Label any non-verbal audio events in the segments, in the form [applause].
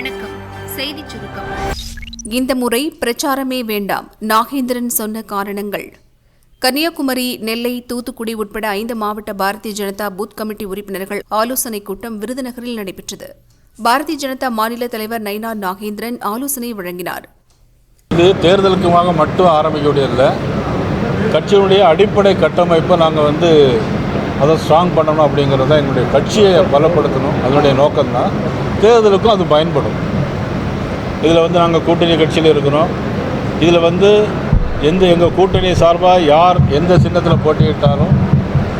வணக்கம். செய்திச் சுருக்கம். இந்த முறை பிரச்சாரமே வேண்டாம் நாகேந்திரன் சொன்ன காரணங்கள். கன்னியாகுமரி நெல்லை தூத்துக்குடி உட்பட ஐந்து மாவட்ட பாரதிய ஜனதா பூத் கமிட்டி உறுப்பினர்கள் ஆலோசனைக் கூட்டம் விருதுநகரில் நடைபெற்றது. பாரதிய ஜனதா மாநில தலைவர் நைனா நாகேந்திரன் ஆலோசனை வழங்கினார். இது தேர்தலுக்குமாக மட்டும் ஆரம்பிக்கக்கூடியதில்லை கட்சியினுடைய அடிப்படை கட்டமைப்பை நாங்கள் வந்து அதை ஸ்ட்ராங் பண்ணணும் அப்படிங்கிறது தான் எங்களுடைய கட்சியை பலப்படுத்தணும். அதனுடைய நோக்கம்தான். தேர்தலுக்கும் அது பயன்படும். இதில் வந்து நாங்கள் கூட்டணி கட்சியில் இருக்கிறோம். இதில் வந்து எந்த எங்கள் கூட்டணி சார்பாக யார் எந்த சின்னத்தில் போட்டியிட்டாலும்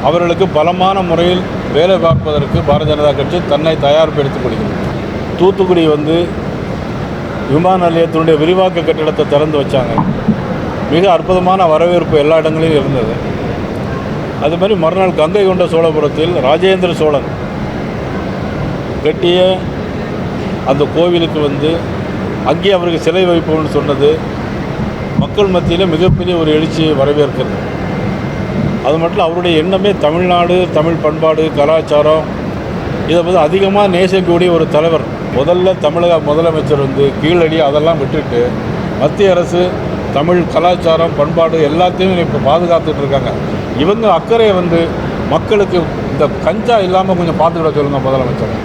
அவர்களுக்கு பலமான முறையில் வேலை பார்ப்பதற்கு பாரதிய ஜனதா கட்சி தன்னை தயார்படுத்திக் கொள்கிறது. தூத்துக்குடி வந்து விமான நிலையத்தினுடைய விரிவாக்க கட்டிடத்தை திறந்து வச்சாங்க. மிக அற்புதமான வரவேற்பு எல்லா இடங்களிலும் இருந்தது. அது மாதிரி மறுநாள் கங்கை கொண்ட சோழபுரத்தில் ராஜேந்திர சோழன் கட்டிய அந்த கோவிலுக்கு வந்து அங்கே அவருக்கு சிலை வைப்போம்னு சொன்னது மக்கள் மத்தியில் மிகப்பெரிய ஒரு எழுச்சியை வரவேற்கிறது. அது மட்டும் அவருடைய எண்ணமே தமிழ்நாடு தமிழ் பண்பாடு கலாச்சாரம் இதை வந்து அதிகமாக நேசிக்கக்கூடிய ஒரு தலைவர். முதல்ல தமிழக முதலமைச்சர் வந்து கீழடி அதெல்லாம் விட்டுட்டு மத்திய அரசு தமிழ் கலாச்சாரம் பண்பாடு எல்லாத்தையும் இப்போ பாதுகாத்துட்டு இருக்காங்க. இவங்க அக்கறையை வந்து மக்களுக்கு இந்த கஞ்சா இல்லாமல் கொஞ்சம் பார்த்துக்கிட சொல்லுங்கள் முதலமைச்சர்.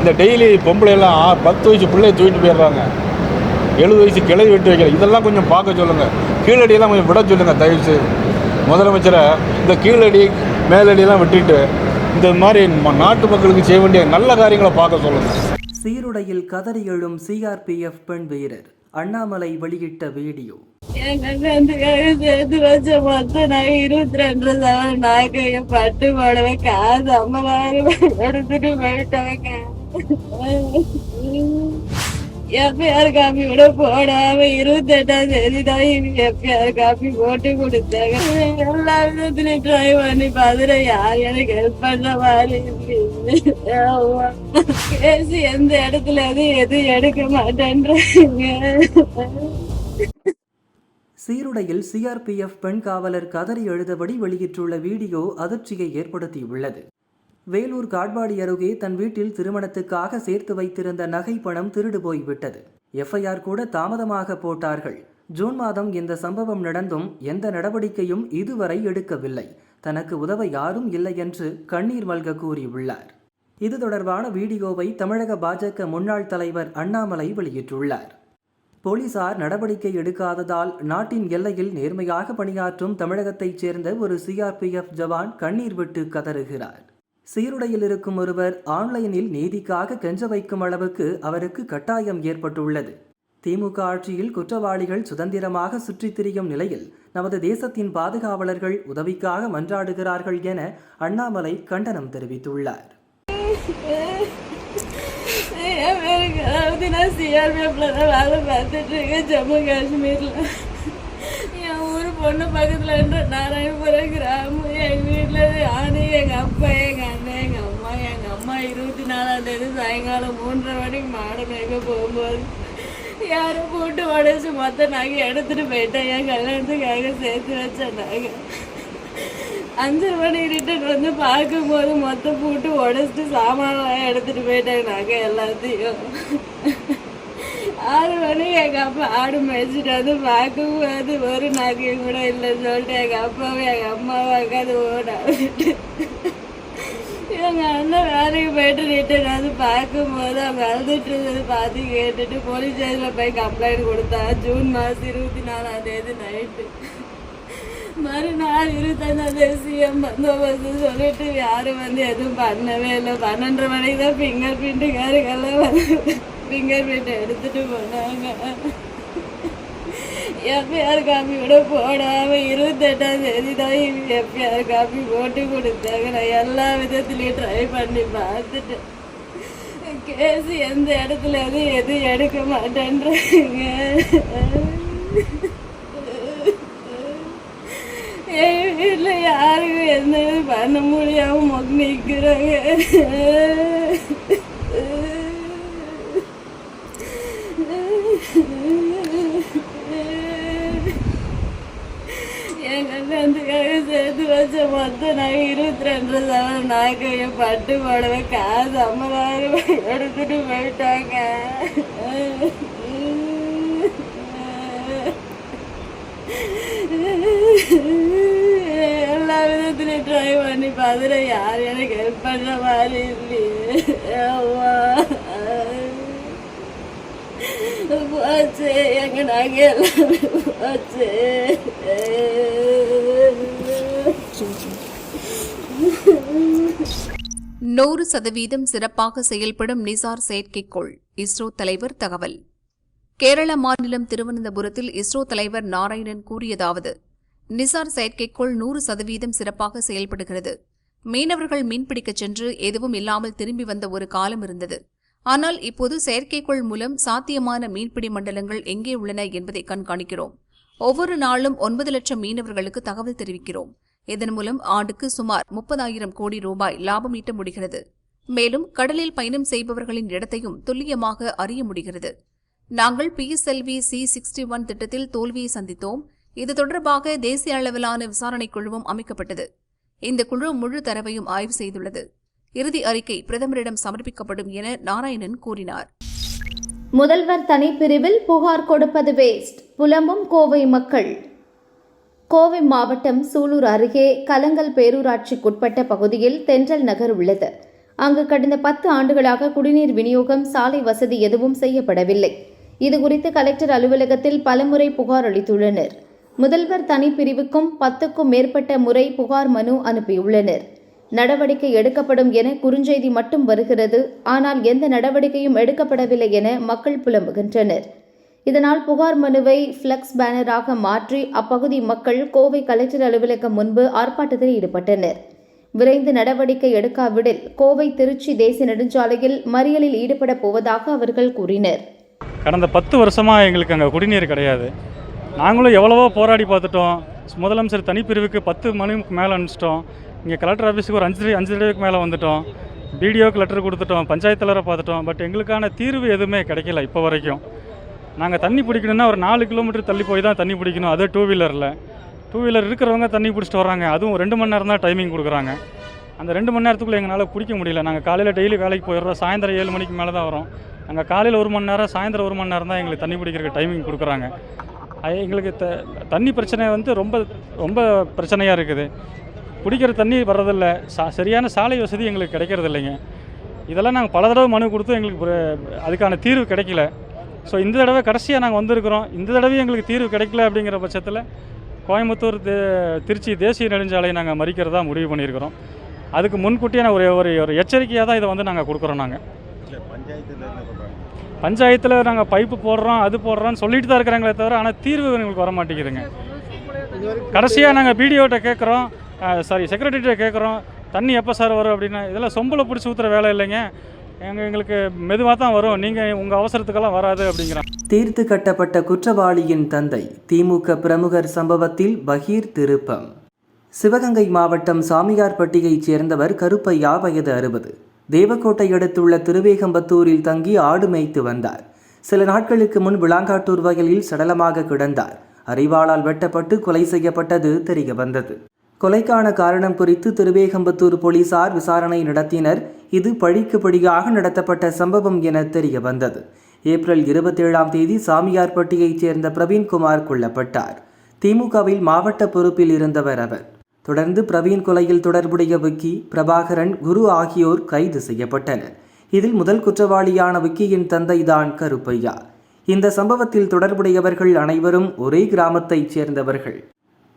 இந்த டெய்லி பொம்பளை எல்லாம் ஆ- பத்து வயசு பிள்ளையை தூக்கிட்டு போயிடுறாங்க. எழுபது வயசு கிளவி வெட்டி வைக்கிற இதெல்லாம் கொஞ்சம் பார்க்க சொல்லுங்கள் கீழடியெல்லாம் கொஞ்சம் விட சொல்லுங்கள் தயவு செய்து முதலமைச்சரை இந்த கீழடி மேலடியெல்லாம் விட்டுட்டு இந்த மாதிரி ம- நாட்டு மக்களுக்கு செய்ய வேண்டிய நல்ல காரியங்களை பார்க்க சொல்லுங்கள் சீருடையில் கதறி எழும் சிஆர்பிஎஃப் பெண் வீரர் அண்ணாமலை வெளியிட்ட வீடியோ. இருபத்தி ரெண்டு நாக்கைய பட்டு போடவே காசு ஐம்பதாயிரம் எடுத்துட்டு போயிட்டாங்க எப்பயார் காப்பி கூட போடாம இருபத்தி எட்டாம் தேதி தான் எப்பயார் காப்பி போட்டு கொடுத்தாங்க எல்லா விதத்துலயும் ட்ரை பண்ணி பார்த்துட்டு யார் எனக்கு ஹெல்ப் பண்ற மாதிரி கேஸ் எந்த இடத்துல எது எதுவும் எடுக்க மாட்டேன்றாங்க. சீருடையில் சிஆர்பிஎஃப் பெண் காவலர் கதறி எழுதபடி வெளியிட்டுள்ள வீடியோ அதிர்ச்சியை ஏற்படுத்தியுள்ளது. வேலூர் காட்பாடி அருகே தன் வீட்டில் திருமணத்துக்காக சேர்த்து வைத்திருந்த நகை பணம் திருடு போய்விட்டது. எஃப்ஐஆர் கூட தாமதமாக போட்டார்கள். ஜூன் மாதம் இந்த சம்பவம் நடந்தும் எந்த நடவடிக்கையும் இதுவரை எடுக்கவில்லை. தனக்கு உதவ யாரும் இல்லை என்று கண்ணீர் மல்க கூறியுள்ளார். இது தொடர்பான வீடியோவை தமிழக பாஜக முன்னாள் தலைவர் அண்ணாமலை வெளியிட்டுள்ளார். போலீசார் நடவடிக்கை எடுக்காததால் நாட்டின் எல்லையில் நேர்மையாக பணியாற்றும் தமிழகத்தைச் சேர்ந்த ஒரு சிஆர்பிஎஃப் ஜவான் கண்ணீர் விட்டு கதறுகிறார். சீருடையில் இருக்கும் ஒருவர் ஆன்லைனில் நீதிக்காக கெஞ்ச வைக்கும் அளவுக்கு அவருக்கு கட்டாயம் ஏற்பட்டுள்ளது. திமுக ஆட்சியில் குற்றவாளிகள் சுதந்திரமாக சுற்றித் திரியும் நிலையில் நமது தேசத்தின் பாதுகாவலர்கள் உதவிக்காக மன்றாடுகிறார்கள் என அண்ணாமலை கண்டனம் தெரிவித்துள்ளார். அதாவது நான் சிஆர்பிஎஃப்ல தான் வேலை பார்த்துட்டு இருக்கேன் ஜம்மு காஷ்மீர்ல என் ஊர் பொண்ணு பக்கத்துல நாராயணபுரம் கிராமம். எங்க வீட்டுல நானு எங்க அப்பா எங்க அண்ணன் எங்க அம்மா எங்க அம்மா இருபத்தி நாலாம் தேதி சாயங்காலம் மூன்றரை மணிக்கு மாடு மேய்க்க போகும்போது? யாரும் கூட்டு உடச்சி மொத்த நகை எடுத்துட்டு போயிட்டேன். என் கல்யாணத்துக்காக சேர்த்து வச்ச நகை. அஞ்சு மணி ரிட்டர்ன் வந்து பார்க்கும்போது மொத்தம் போட்டு உடச்சிட்டு சாமானெல்லாம் எடுத்துட்டு போயிட்டேன். நகை எல்லாத்தையும். ஆறு மணி எங்கள் அப்பா ஆடு மேய்ச்சிட்டு வந்து பார்க்கும்போது ஒரு நகையும் கூட இல்லைன்னு சொல்லிட்டு எங்கள் அப்பாவும் எங்கள் அம்மாவும் உட்காந்து ஓட எங்க அண்ணன் வேலைக்கு போயிட்டு ரிட்டர்ன் வந்து பார்க்கும்போது அவங்க அழுதுட்டு இருந்தது பார்த்து கேட்டுட்டு போலீஸ் ஸ்டேஷன்ல போய் கம்ப்ளைண்ட் கொடுத்தா ஜூன் மாசம் இருபத்தி நாலாம் தேதி நைட்டு மறுநாள் இருபத்தஞ்சாம் தேதி சிஎம் பந்தோபஸ்து சொல்லிட்டு யாரும் வந்து எதுவும் பண்ணவே இல்லை. பன்னெண்டு மணிக்கு தான் ஃபிங்கர் பிரிண்ட்டுக்காரங்கெல்லாம் வந்து ஃபிங்கர் பிரிண்ட் எடுத்துட்டு போனாங்க. எஃப்ஐஆர் காப்பி கூட போடாமல் இருபத்தெட்டாம் தேதி தான் எஃப்ஐஆர் காப்பி போட்டு கொடுத்தாங்க. நான் எல்லா விதத்துலேயும் ட்ரை பண்ணி பார்த்துட்டேன். கேஸ் எந்த இடத்துல எது எதுவும் எடுக்க மாட்டேன்றாங்க. என் வீட்டில் யாருக்கும் எந்த பண்ண முடியாமல் மொக்க நிற்கிறாங்க வச்ச மொத்த நகை இருபத்தி ரெண்டு சவரம் நாக்கையும் பட்டு போடவே காசு ஐம்பதாயிரம் எடுத்துட்டு போயிட்டாங்க. எல்லா விதத்துலையும் ட்ரை பண்ணி பார்த்துட்டு யார் எனக்கு ஹெல்ப் பண்ணுற மாதிரி இல்லையே. போச்சு. எங்க நாங்க எல்லாமே போச்சு. [laughs] நூறு சதவீதம் சிறப்பாக செயல்படும் நிசார் செயற்கைக்கோள் இஸ்ரோ தலைவர் தகவல். கேரள மாநிலம் திருவனந்தபுரத்தில் இஸ்ரோ தலைவர் நாராயணன் கூறியதாவது நிசார் செயற்கைக்கோள் நூறு சதவீதம் சிறப்பாக செயல்படுகிறது. மீனவர்கள் மீன்பிடிக்கச் சென்று எதுவும் இல்லாமல் திரும்பி வந்த ஒரு காலம் இருந்தது. ஆனால் இப்போது செயற்கைக்கோள் மூலம் சாத்தியமான மீன்பிடி மண்டலங்கள் எங்கே உள்ளன என்பதை கண்காணிக்கிறோம். ஒவ்வொரு நாளும் ஒன்பது லட்சம் மீனவர்களுக்கு தகவல் தெரிவிக்கிறோம். இதன் மூலம் ஆண்டுக்கு சுமார் முப்பதாயிரம் கோடி ரூபாய் லாபம் ஈட்ட முடிகிறது. மேலும் கடலில் பயணம் செய்பவர்களின் இடத்தையும் துல்லியமாக அறிய முடிகிறது. நாங்கள் பிஎஸ்எல்வி சி சிக்ஸ்டி ஒன் திட்டத்தில் தோல்வியை சந்தித்தோம். இது தொடர்பாக தேசிய அளவிலான விசாரணைக் குழுவும் அமைக்கப்பட்டது. இந்த குழு முழு தரவையும் ஆய்வு செய்துள்ளது. இறுதி அறிக்கை பிரதமரிடம் சமர்ப்பிக்கப்படும் என நாராயணன் கூறினார். முதல்வர் தனிப்பிரிவில் புகார் கொடுப்பது வேஸ்ட் புலம்பும் கோவை மக்கள். கோவை மாவட்டம் சூலூர் அருகே கலங்கல் பேரூராட்சிக்குட்பட்ட பகுதியில் தென்றல் நகர் உள்ளது. அங்கு கடந்த பத்து ஆண்டுகளாக குடிநீர் விநியோகம் சாலை வசதி எதுவும் செய்யப்படவில்லை. இதுகுறித்து கலெக்டர் அலுவலகத்தில் பலமுறை புகார் அளித்துள்ளனர். முதல்வர் தனிப்பிரிவுக்கும் பத்துக்கும் மேற்பட்ட முறை புகார் மனு அனுப்பியுள்ளனர். நடவடிக்கை எடுக்கப்படும் என குறுஞ்செய்தி மட்டும் வருகிறது. ஆனால் எந்த நடவடிக்கையும் எடுக்கப்படவில்லை என மக்கள் புலம்புகின்றனர். இதனால் புகார் மனுவை ஃப்ளெக்ஸ் பேனராக மாற்றி அப்பகுதி மக்கள் கோவை கலெக்டர் அலுவலகம் முன்பு ஆர்ப்பாட்டத்தில் ஈடுபட்டனர். விரைந்து நடவடிக்கை எடுக்காவிடில் கோவை திருச்சி தேசிய நெடுஞ்சாலையில் மறியலில் ஈடுபடப் போவதாக அவர்கள் கூறினர். கடந்த பத்து வருஷமாக எங்களுக்கு அங்கே குடிநீர் கிடையாது. நாங்களும் எவ்வளவோ போராடி பார்த்துட்டோம். முதலமைச்சர் தனிப்பிரிவுக்கு பத்து மணிக்கு மேலே அனுப்பிச்சிட்டோம். இங்கே கலெக்டர் ஆஃபீஸுக்கு ஒரு அஞ்சு அஞ்சு தடவைக்கு மேலே வந்துட்டோம். பிடிஓக்கு லெட்டர் கொடுத்துட்டோம். பஞ்சாயத்து தலைவரை பார்த்துட்டோம். பட் எங்களுக்கான தீர்வு எதுவுமே கிடைக்கல இப்போ வரைக்கும். நாங்கள் தண்ணி பிடிக்கணும்னா ஒரு நாலு கிலோமீட்டர் தள்ளி போய் தான் தண்ணி பிடிக்கணும். அது டூ வீலரில் டூ வீலர் இருக்கிறவங்க தண்ணி பிடிச்சிட்டு வராங்க அதுவும் ரெண்டு மணி நேரம் தான் டைமிங் கொடுக்குறாங்க. அந்த ரெண்டு மணி நேரத்துக்குள்ளே எங்களால் பிடிக்க முடியல. நாங்கள் காலையில் டெய்லி வேலைக்கு போயிடுறோம். சாயந்தரம் ஏழு மணிக்கு மேலே தான் வரோம். நாங்கள் காலையில் ஒரு மணி நேரம் சாயந்தரம் ஒரு மணி நேரம் தான் எங்களுக்கு தண்ணி பிடிக்கிறதுக்கு டைமிங் கொடுக்குறாங்க. எங்களுக்கு த தண்ணி பிரச்சனை வந்து ரொம்ப ரொம்ப பிரச்சனையாக இருக்குது. குடிக்கிற தண்ணி வர்றதில்ல. சா சரியான சாலை வசதி எங்களுக்கு கிடைக்கிறது இல்லைங்க இதெல்லாம் நாங்கள் பல தடவை மனு கொடுத்து எங்களுக்கு அதுக்கான தீர்வு கிடைக்கல. ஸோ இந்த தடவை கடைசியாக நாங்கள் வந்திருக்கிறோம். இந்த தடவையும் எங்களுக்கு தீர்வு கிடைக்கல அப்படிங்கிற பட்சத்தில் கோயம்புத்தூர் திருச்சி தேசிய நெடுஞ்சாலையை நாங்கள் மறிக்கிறதா முடிவு பண்ணியிருக்கிறோம். அதுக்கு முன்கூட்டியான ஒரு ஒரு ஒரு எச்சரிக்கையாக தான் இதை வந்து நாங்கள் கொடுக்குறோம் நாங்கள் பஞ்சாயத்தில் நாங்கள் பைப்பு போடுறோம் அது போடுறோம்னு சொல்லிட்டு தான் இருக்கிறாங்களே தவிர ஆனால் தீர்வு எங்களுக்கு வர மாட்டேங்குதுங்க கடைசியாக நாங்கள் பிடிஓட்ட கேட்குறோம் சாரி செக்ரட்டரிட்ட கேட்குறோம் தண்ணி எப்போ சார் வரும் அப்படின்னா. இதெல்லாம் சொம்பில் பிடிச்சி ஊற்றுற வேலை இல்லைங்க. எங்கள் எங்களுக்கு மெதுவாக தான் வரும். நீங்கள் உங்கள் அவசரத்துக்கெல்லாம் வராது அப்படிங்கிறான் தீர்த்து கட்டப்பட்ட குற்றவாளியின் தந்தை திமுக பிரமுகர் சம்பவத்தில் பகீர் திருப்பம். சிவகங்கை மாவட்டம் சாமியார்பட்டியைச் சேர்ந்தவர் கருப்பையா வயது அறுபது. தேவக்கோட்டை அடுத்துள்ள திருவேகம்பத்தூரில் தங்கி ஆடு மேய்த்து வந்தார். சில நாட்களுக்கு முன் விளாங்காட்டூர் வயலில் சடலமாக கிடந்தார். அறிவாளால் வெட்டப்பட்டு கொலை செய்யப்பட்டது தெரிய வந்தது. கொலைக்கான காரணம் குறித்து திருவேகம்பத்தூர் போலீசார் விசாரணை நடத்தினர். இது பழிக்கு படியாக நடத்தப்பட்ட சம்பவம் என தெரிய வந்தது ஏப்ரல் இருபத்தேழாம் தேதி சாமியார்பட்டியைச் சேர்ந்த பிரவீன்குமார் கொல்லப்பட்டார். திமுகவில் மாவட்ட பொறுப்பில் இருந்தவர் அவர். தொடர்ந்து பிரவீன் கொலையில் தொடர்புடைய விக்கி பிரபாகரன் குரு ஆகியோர் கைது செய்யப்பட்டனர். இதில் முதல் குற்றவாளியான விக்கியின் தந்தைதான் கருப்பையா. இந்த சம்பவத்தில் தொடர்புடையவர்கள் அனைவரும் ஒரே கிராமத்தைச் சேர்ந்தவர்கள்.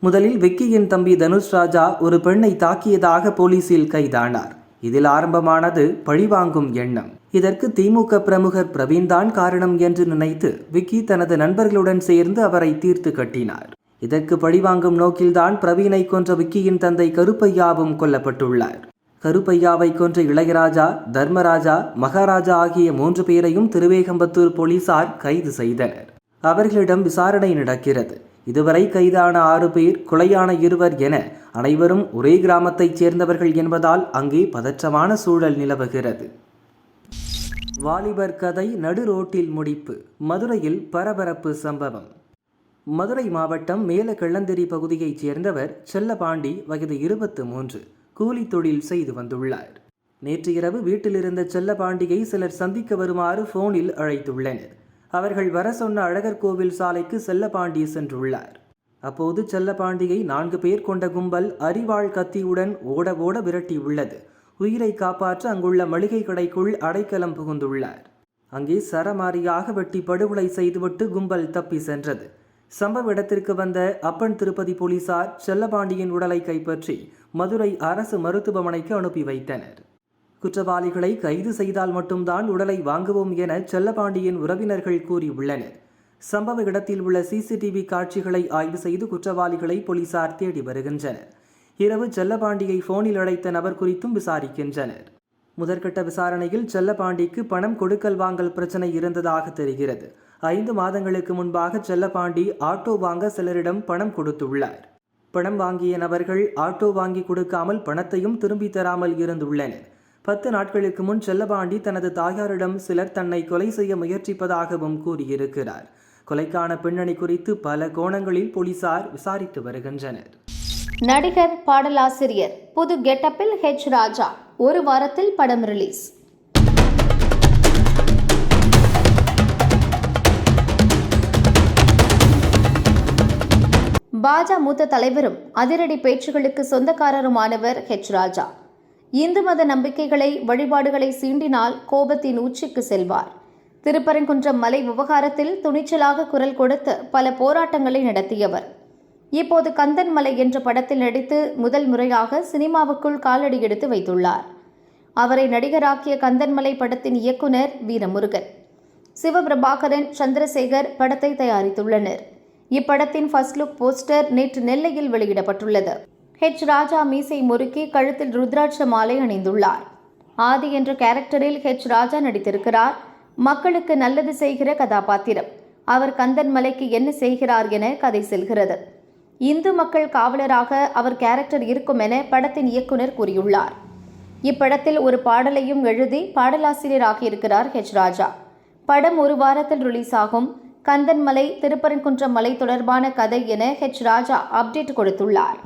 முதலில் விக்கியின் தம்பி தனுஷ் ராஜா ஒரு பெண்ணை தாக்கியதாக போலீசில் கைதானார். இதில் ஆரம்பமானது பழிவாங்கும் எண்ணம். இதற்கு திமுக பிரமுகர் பிரவீன்தான் காரணம் என்று நினைத்து விக்கி தனது நண்பர்களுடன் சேர்ந்து அவரை தீர்த்து கட்டினார். இதற்கு பழிவாங்கும் நோக்கில்தான் பிரவீனை கொன்ற விக்கியின் தந்தை கருப்பையாவும் கொல்லப்பட்டுள்ளார். கருப்பையாவை கொன்ற இளையராஜா தர்மராஜா மகாராஜா ஆகிய மூன்று பேரையும் திருவேகம்பத்தூர் போலீசார் கைது செய்தனர். அவர்களிடம் விசாரணை நடக்கிறது. இதுவரை கைதான ஆறு பேர் கொலையான இருவர் என அனைவரும் ஒரே கிராமத்தைச் சேர்ந்தவர்கள் என்பதால் அங்கே பதற்றமான சூழல் நிலவுகிறது. வாலிபர் கதை நடு ரோட்டில் முடிப்பு. மதுரையில் பரபரப்பு சம்பவம். மதுரை மாவட்டம் மேல கள்ளந்தெரி பகுதியைச் சேர்ந்தவர் செல்லபாண்டி வயது இருபத்து மூன்று கூலி தொழில் செய்து வந்துள்ளார். நேற்று இரவு வீட்டிலிருந்த செல்லபாண்டியை சிலர் சந்திக்க வருமாறு ஃபோனில் அழைத்துள்ளனர். அவர்கள் வர சொன்ன அழகர் கோவில் சாலைக்கு செல்லபாண்டி சென்றுள்ளார். அப்போது செல்லபாண்டியை நான்கு பேர் கொண்ட கும்பல் அரிவாள் கத்தியுடன் ஓட ஓட விரட்டியுள்ளது. உயிரை காப்பாற்ற அங்குள்ள மளிகை கடைக்குள் அடைக்கலம் புகுந்துள்ளார். அங்கே சரமாரியாக வெட்டி படுகொலை செய்துவிட்டு கும்பல் தப்பி சென்றது. சம்பவ இடத்திற்கு வந்த அப்பன் திருப்பதி போலீசார் செல்லபாண்டியின் உடலை கைப்பற்றி மதுரை அரசு மருத்துவமனைக்கு அனுப்பி வைத்தனர். குற்றவாளிகளை கைது செய்தால் மட்டும்தான் உடலை வாங்குவோம் என செல்லபாண்டியின் உறவினர்கள் கூறியுள்ளனர். சம்பவ இடத்தில் உள்ள சிசிடிவி காட்சிகளை ஆய்வு செய்து குற்றவாளிகளை போலீசார் தேடி வருகின்றனர். இரவு செல்லபாண்டியை போனில் அழைத்த நபர் குறித்தும் விசாரிக்கின்றனர். முதற்கட்ட விசாரணையில் செல்லபாண்டிக்கு பணம் கொடுக்கல் வாங்கல் பிரச்சனை இருந்ததாக தெரிகிறது. ஐந்து மாதங்களுக்கு முன்பாக செல்லபாண்டி ஆட்டோ வாங்க சிலரிடம் பணம் கொடுத்துள்ளார். பணம் வாங்கிய நபர்கள் ஆட்டோ வாங்கி கொடுக்காமல் பணத்தையும் திரும்பி தராமல் இருந்துள்ளனர். பத்து நாட்களுக்கு முன் செல்லபாண்டி தனது தாயாரிடம் சிலர் தன்னை கொலை செய்ய முயற்சிப்பதாகவும் கூறியிருக்கிறார். கொலைக்கான பின்னணி குறித்து பல கோணங்களில் போலீசார் விசாரித்து வருகின்றனர். நடிகர் பாடலாசிரியர் புது கெட்டப்பில் ஹெச் ராஜா ஒரு வாரத்தில் படம் ரிலீஸ் பாஜ மூத்த தலைவரும் அதிரடி பேச்சுகளுக்கு சொந்தக்காரருமானவர் ஹெச் ராஜா. இந்து மத நம்பிக்கைகளை வழிபாடுகளை சீண்டினால் கோபத்தின் உச்சிக்கு செல்வார். திருப்பரங்குன்றம் மலை விவகாரத்தில் துணிச்சலாக குரல் கொடுத்து பல போராட்டங்களை நடத்தியவர். இப்போது கந்தன் மலை என்ற படத்தில் நடித்து முதல் முறையாக சினிமாவுக்குள் காலடி எடுத்து வைத்துள்ளார். அவரை நடிகராக்கிய கந்தன்மலை படத்தின் இயக்குனர் வீரமுருகன். சிவபிரபாகரன் சந்திரசேகர் படத்தை தயாரித்துள்ளனர். இப்படத்தின் ஃபர்ஸ்ட் லுக் போஸ்டர் நேற்று நெல்லையில் வெளியிடப்பட்டுள்ளது. ஹெச் ராஜா மீசை முறுக்கி கழுத்தில் ருத்ராட்ச மாலை அணிந்துள்ளார். ஆதி என்ற கேரக்டரில் ஹெச் ராஜா நடித்திருக்கிறார். மக்களுக்கு நல்லது செய்கிற கதாபாத்திரம். அவர் கந்தன் மலைக்கு என்ன செய்கிறார் என கதை செல்கிறது. இந்து மக்கள் காவலராக அவர் கேரக்டர் இருக்கும் என படத்தின் இயக்குனர் கூறியுள்ளார். இப்படத்தில் ஒரு பாடலையும் எழுதி பாடலாசிரியராக இருக்கிறார் ஹெச் ராஜா. படம் ஒரு வாரத்தில் ரிலீஸ் ஆகும் கந்தன்மலை திருப்பரங்குன்றம் மலை தொடர்பான கதை என ஹெச் ராஜா அப்டேட் கொடுத்துள்ளார்.